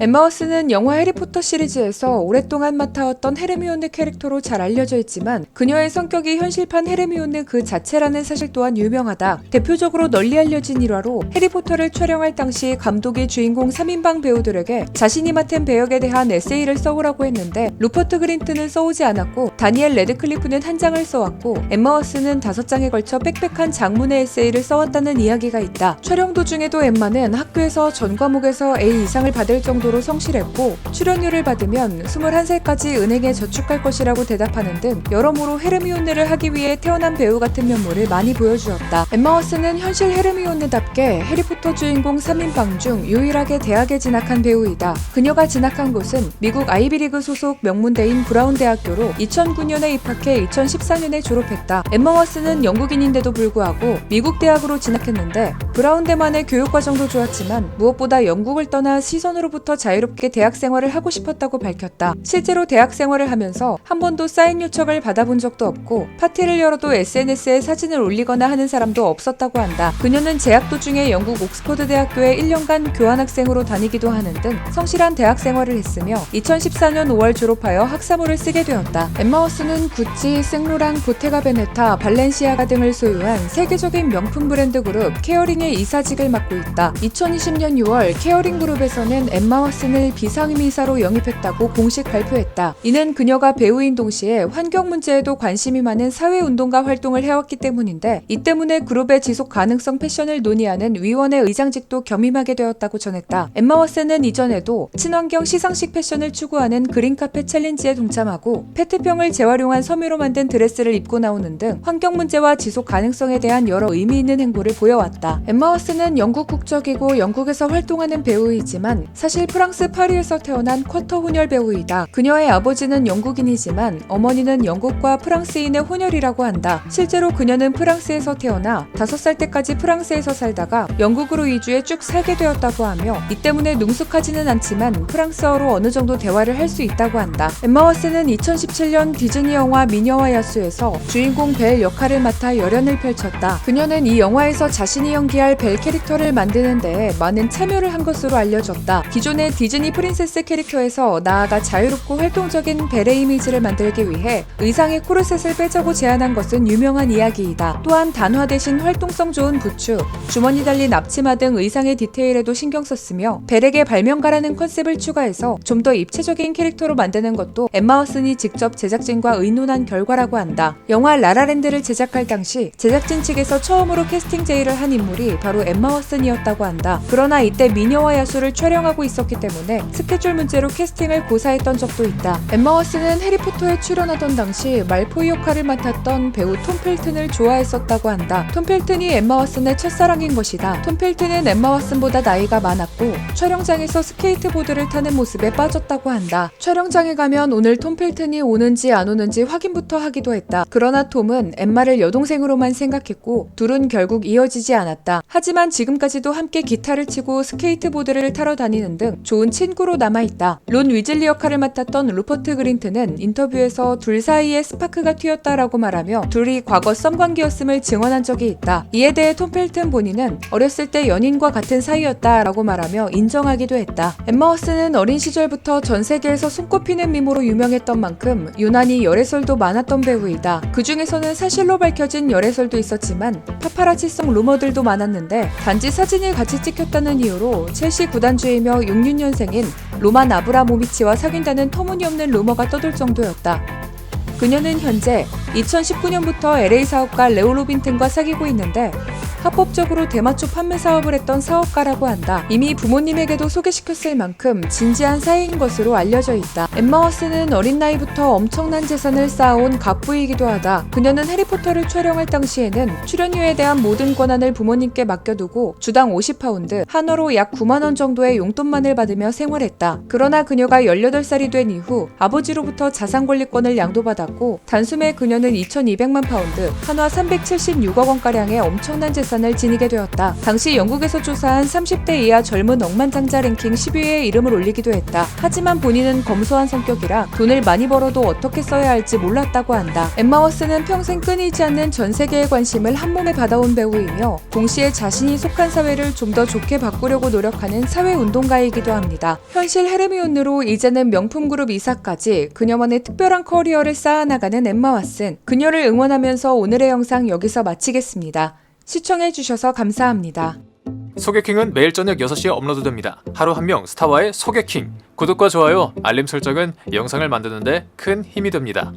엠마 워슨은 영화 해리포터 시리즈에서 오랫동안 맡아왔던 헤르미온느 캐릭터로 잘 알려져 있지만 그녀의 성격이 현실판 헤르미온느 그 자체라는 사실 또한 유명하다. 대표적으로 널리 알려진 일화로 해리포터를 촬영할 당시 감독이 주인공 3인방 배우들에게 자신이 맡은 배역에 대한 에세이를 써오라고 했는데 루퍼트 그린트는 써오지 않았고 다니엘 레드클리프는 한 장을 써왔고 엠마 워슨은 다섯 장에 걸쳐 빽빽한 장문의 에세이를 써왔다는 이야기가 있다. 촬영 도중에도 엠마는 학교에서 전 과목에서 A 이상을 받을 정도 로 성실했고 출연료를 받으면 21살까지 은행에 저축할 것이라고 대답하는 등 여러모로 헤르미온느를 하기 위해 태어난 배우 같은 면모를 많이 보여주었다. 엠마 워슨은 현실 헤르미온느답게 해리포터 주인공 3인방 중 유일하게 대학에 진학한 배우이다. 그녀가 진학한 곳은 미국 아이비리그 소속 명문대인 브라운 대학교로 2009년에 입학해 2014년에 졸업했다. 엠마 워슨은 영국인인데도 불구하고 미국 대학으로 진학했는데 브라운대만의 교육 과정도 좋았지만 무엇보다 영국을 떠나 시선으로부터 자유롭게 대학 생활을 하고 싶었다고 밝혔다. 실제로 대학 생활을 하면서 한 번도 사인 요청을 받아본 적도 없고 파티를 열어도 SNS에 사진을 올리거나 하는 사람도 없었다고 한다. 그녀는 재학 도중에 영국 옥스퍼드 대학교에 1년간 교환학생으로 다니기도 하는 등 성실한 대학 생활을 했으며 2014년 5월 졸업하여 학사모를 쓰게 되었다. 엠마 워슨은 구찌, 생로랑, 보테가 베네타, 발렌시아가 등을 소유한 세계적인 명품 브랜드 그룹 케어링의 이사직을 맡고 있다. 2020년 6월 케어링 그룹에서는 엠마 워슨을 비상임이사로 영입했다고 공식 발표했다. 이는 그녀가 배우인 동시에 환경 문제에도 관심이 많은 사회운동가 활동을 해왔기 때문인데 이 때문에 그룹의 지속 가능성 패션을 논의하는 위원회 의장직도 겸임하게 되었다고 전했다. 엠마 워슨은 이전에도 친환경 시상식 패션을 추구하는 그린카페 챌린지에 동참하고 페트병을 재활용한 섬유로 만든 드레스를 입고 나오는 등 환경 문제와 지속 가능성에 대한 여러 의미 있는 행보를 보여왔다. 워슨은 영국 국적이고 영국에서 활동하는 배우이지만 사실 프랑스 파리에서 태어난 쿼터 혼혈 배우이다. 그녀의 아버지는 영국인이지만 어머니는 영국과 프랑스인의 혼혈이라고 한다. 실제로 그녀는 프랑스에서 태어나 5살 때까지 프랑스에서 살다가 영국으로 이주해 쭉 살게 되었다고 하며 이 때문에 능숙하지는 않지만 프랑스어로 어느 정도 대화를 할 수 있다고 한다. 엠마 워슨은 2017년 디즈니 영화 미녀와 야수에서 주인공 벨 역할을 맡아 열연을 펼쳤다. 그녀는 이 영화에서 자신이 연기할 벨 캐릭터를 만드는 데에 많은 참여를 한 것으로 알려졌다. 기존의 디즈니 프린세스 캐릭터에서 나아가 자유롭고 활동적인 벨의 이미지를 만들기 위해 의상의 코르셋을 빼자고 제안한 것은 유명한 이야기이다. 또한 단화 대신 활동성 좋은 부츠, 주머니 달린 앞치마 등 의상의 디테일에도 신경 썼으며 벨에게 발명가라는 컨셉을 추가해서 좀 더 입체적인 캐릭터로 만드는 것도 엠마 워슨이 직접 제작진과 의논한 결과라고 한다. 영화 라라랜드를 제작할 당시 제작진 측에서 처음으로 캐스팅 제의를 한 인물이 바로 엠마 워슨이었다고 한다. 그러나 이때 미녀와 야수를 촬영하고 있었기 때문에 스케줄 문제로 캐스팅을 고사했던 적도 있다. 엠마 워슨은 해리포터에 출연하던 당시 말포이 역할을 맡았던 배우 톰 필튼을 좋아했었다고 한다. 톰 필튼이 엠마 워슨의 첫사랑인 것이다. 톰 필튼은 엠마 워슨보다 나이가 많았고 촬영장에서 스케이트보드를 타는 모습에 빠졌다고 한다. 촬영장에 가면 오늘 톰 필튼이 오는지 안 오는지 확인부터 하기도 했다. 그러나 톰은 엠마를 여동생으로만 생각했고 둘은 결국 이어지지 않았다. 하지만 지금까지도 함께 기타를 치고 스케이트보드를 타러 다니는 등 좋은 친구로 남아있다. 론 위즐리 역할을 맡았던 루퍼트 그린트는 인터뷰에서 둘 사이에 스파크가 튀었다라고 말하며 둘이 과거 썸관계였음을 증언한 적이 있다. 이에 대해 톰 필튼 본인은 어렸을 때 연인과 같은 사이였다라고 말하며 인정하기도 했다. 엠마 워슨은 어린 시절부터 전 세계에서 손꼽히는 미모로 유명했던 만큼 유난히 열애설도 많았던 배우이다. 그 중에서는 사실로 밝혀진 열애설도 있었지만 파파라치성 루머들도 많았 는데 단지 사진을 같이 찍혔다는 이유로 첼시 구단주이며 66년생인 로만 아브라모비치와 사귄다는 터무니없는 루머가 떠돌 정도였다. 그녀는 현재 2019년부터 LA 사업가 레오 로빈튼과 사귀고 있는데 합법적으로 대마초 판매 사업을 했던 사업가라고 한다. 이미 부모님에게도 소개시켰을 만큼 진지한 사이인 것으로 알려져 있다. 엠마 워슨은 어린 나이부터 엄청난 재산을 쌓아온 갑부이기도 하다. 그녀는 해리포터를 촬영할 당시에는 출연료에 대한 모든 권한을 부모님께 맡겨두고 주당 50파운드, 한화로 약 9만원 정도의 용돈만을 받으며 생활했다. 그러나 그녀가 18살이 된 이후 아버지로부터 자산관리권을 양도받았고 단숨에 그녀는 2200만 파운드, 한화 376억 원가량의 엄청난 재산을 재산을 지니게 되었다. 당시 영국에서 조사한 30대 이하 젊은 억만장자 랭킹 10위에 이름을 올리기도 했다. 하지만 본인은 검소한 성격이라 돈을 많이 벌어도 어떻게 써야 할지 몰랐다고 한다. 엠마 워스는 평생 끊이지 않는 전 세계의 관심을 한 몸에 받아온 배우이며 동시에 자신이 속한 사회를 좀 더 좋게 바꾸려고 노력하는 사회 운동가이기도 합니다. 현실 헤르미온느로 이제는 명품 그룹 이사까지 그녀만의 특별한 커리어를 쌓아나가는 엠마 왓슨. 그녀를 응원하면서 오늘의 영상 여기서 마치겠습니다. 시청해주셔서 감사합니다. 소개킹은 매일 저녁 6시에 업로드됩니다. 하루 한 명 스타와의 소개킹. 구독과 좋아요, 알림 설정은 영상을 만드는데 큰 힘이 됩니다.